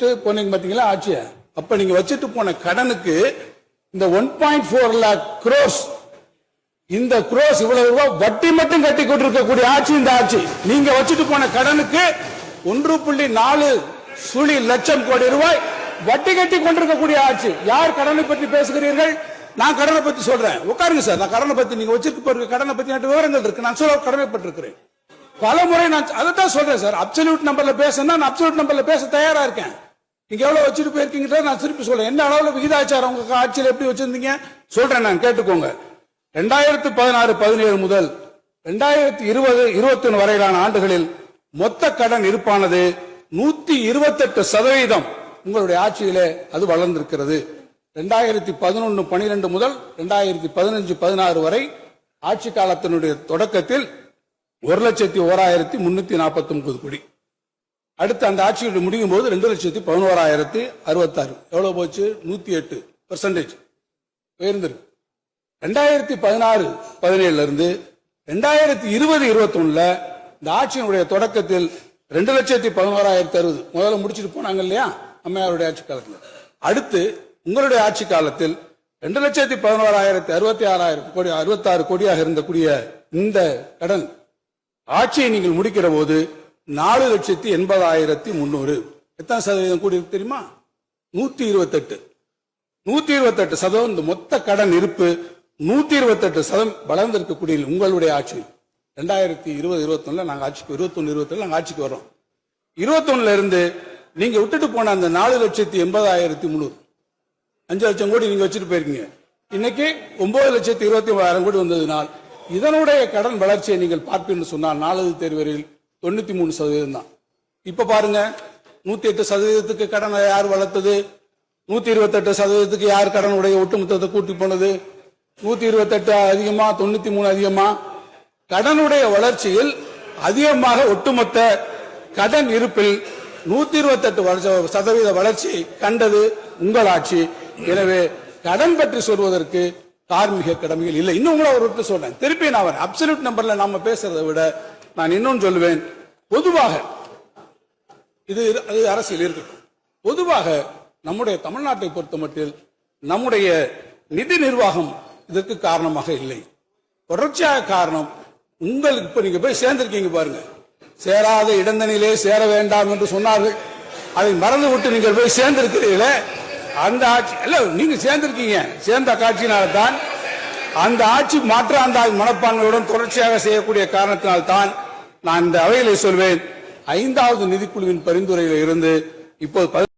போனீங்க பாத்தீங்களா ஆட்சிய? அப்ப நீங்க வச்சுட்டு போன கடனுக்கு இந்த one point four lakh crore இந்த குரோஸ் இவ்வளவு ரூபாய் வட்டி மட்டும் கட்டி கொண்டிருக்கக்கூடிய ஆட்சி இந்த ஆட்சி. நீங்க வச்சுட்டு போன கடனுக்கு ஒன்று புள்ளி நாலு சுழி லட்சம் கோடி ரூபாய் வட்டி கட்டி கொண்டிருக்கக்கூடிய ஆட்சி. யார் கடனை பற்றி பேசுகிறீர்கள்? நான் கடனை பத்தி சொல்றேன். உட்காருங்க சார். நான் கடனை பத்தி நீங்க வச்சிருக்க போற கடனை பத்தி என்கிட்ட விவரங்கள் இருக்கு. நான் சொல்ல கடமைப்பட்டிருக்கிறேன். பல முறை நான் அதை தான் சொல்றேன் சார். அப்சல்யூட் நம்பர்ல பேசுனா நான் அப்சல்யூட் நம்பர்ல பேச தயாரா இருக்கேன். நீங்க எவ்வளவு வச்சுட்டு போயிருக்கீங்க நான் திருப்பி சொல்றேன். என்ன அளவுல விகிதாச்சாரம் உங்க ஆட்சியில் எப்படி வச்சிருந்தீங்க? சொல்றேன் நான் கேட்டுக்கோங்க. ரெண்டாயிரத்தி பதினாறு பதினேழு முதல் ரெண்டாயிரத்தி இருபது இருபத்தி ஒன்று வரையிலான ஆண்டுகளில் மொத்த கடன் இருப்பானது நூத்தி இருபத்தெட்டு சதவீதம் உங்களுடைய ஆட்சியிலே அது வளர்ந்திருக்கிறது. ரெண்டாயிரத்தி பதினொன்று பனிரெண்டு முதல் ரெண்டாயிரத்தி பதினஞ்சு பதினாறு வரை ஆட்சி காலத்தினுடைய தொடக்கத்தில் ஒரு லட்சத்தி ஓராயிரத்தி முன்னூத்தி நாற்பத்தி ஒன்பது கோடி. அடுத்து அந்த ஆட்சியுடைய முடியும் போது ரெண்டு லட்சத்தி பதினோராயிரத்தி அறுபத்தாறு. எவ்வளவு போச்சு? நூத்தி எட்டு பெர்சன்டேஜ் உயர்ந்திருக்கு. ரெண்டாயிரத்தி பதினாறு பதினேழுல இருந்து ரெண்டாயிரத்தி இருபது இருபத்தொன்னுல இந்த ஆட்சியினுடைய தொடக்கத்தில் ரெண்டு லட்சத்தி பதினோராயிரத்தி அறுபது. முதல்ல முடிச்சிட்டு போனாங்க இல்லையா? அம்மையாருடைய ஆட்சி காலத்தில். அடுத்து உங்களுடைய ஆட்சி காலத்தில் ரெண்டு லட்சத்தி பதினோராயிரத்தி அறுபத்தி ஆறாயிரம் கோடி அறுபத்தாறு கோடியாக இருந்தக்கூடிய இந்த கடன் ஆட்சியை நீங்கள் முடிக்கிற போது நாலு லட்சத்தி எண்பதாயிரத்தி முன்னூறு. எத்தனை சதவீதம் கூடி இருக்கு தெரியுமா? நூத்தி இருபத்தெட்டு. நூத்தி இருபத்தெட்டு சதவீதம் இந்த மொத்த கடன் இருப்பு நூத்தி இருபத்தெட்டு சதம் வளர்ந்திருக்கக்கூடிய உங்களுடைய ஆட்சி. ரெண்டாயிரத்தி இருபது இருபத்தொன்னுல நாங்கள் ஆட்சிக்கு இருபத்தொன்னு இருபத்தி நாங்கள் ஆட்சிக்கு வரோம் இருபத்தொன்னுல இருந்து நீங்க விட்டுட்டு போன அந்த நாலு லட்சத்தி எண்பதாயிரத்தி முந்நூறு அஞ்சு லட்சம் கோடி நீங்க வச்சுட்டு போயிருக்கீங்க. இன்னைக்கு ஒன்பது லட்சத்தி இருபத்தி மூவாயிரம் கோடி வந்ததுனால் இதனுடைய கடன் வளர்ச்சியை நீங்கள் பார்ப்பீர்கள் சொன்னால் நாலாவது தேர்வரில் தொண்ணூத்தி மூணு சதவீதம் தான். இப்ப பாருங்க நூத்தி எட்டு சதவீதத்துக்கு கடனை யார் வளர்த்தது? நூத்தி இருபத்தெட்டு சதவீதத்துக்கு யார் கடனுடைய ஒட்டுமொத்தத்தை கூட்டி போனது? நூத்தி இருபத்தெட்டு அதிகமா தொண்ணூத்தி மூணு அதிகமா? கடனுடைய வளர்ச்சியில் அதிகமாக ஒட்டுமொத்த கடன் இருப்பில் நூத்தி இருபத்தெட்டு சதவீத வளர்ச்சி கண்டது உங்கள் ஆட்சி. எனவே கடன் பற்றி சொல்வதற்கு தார்மீக கடமைகள் இல்லை. இன்னும் உங்களை ஒரு சொல்றேன். திருப்பி நான் அப்சல்யூட் நம்பர்ல நாம பேசுறதை விட நான் இன்னொன்னு சொல்லுவேன். பொதுவாக இது அது அரசியல் இருக்கட்டும். பொதுவாக நம்முடைய தமிழ்நாட்டை பொறுத்த மட்டில் நம்முடைய நிதி நிர்வாகம் இதற்கு காரணமாக இல்லை. தொடர்ச்சியாக காரணம் உங்களுக்கு இப்ப நீங்க போய் சேர்ந்திருக்கீங்க பாருங்க. சேராத இடந்தனிலே சேர வேண்டாம் என்று சொன்னார்கள். அதை மறந்து விட்டு நீங்கள் போய் சேர்ந்திருக்கிறீர்களே. அந்த ஆட்சி இல்ல நீங்க சேர்ந்திருக்கீங்க. சேர்ந்த காட்சியினால்தான் அந்த ஆட்சி மாற்றாந்தாய் மனப்பான்மையுடன் தொடர்ச்சியாக செய்யக்கூடிய காரணத்தினால்தான் நான் இந்த அவையிலே சொல்வேன். ஐந்தாவது நிதிக்குழுவின் பரிந்துரையில இருந்து இப்போது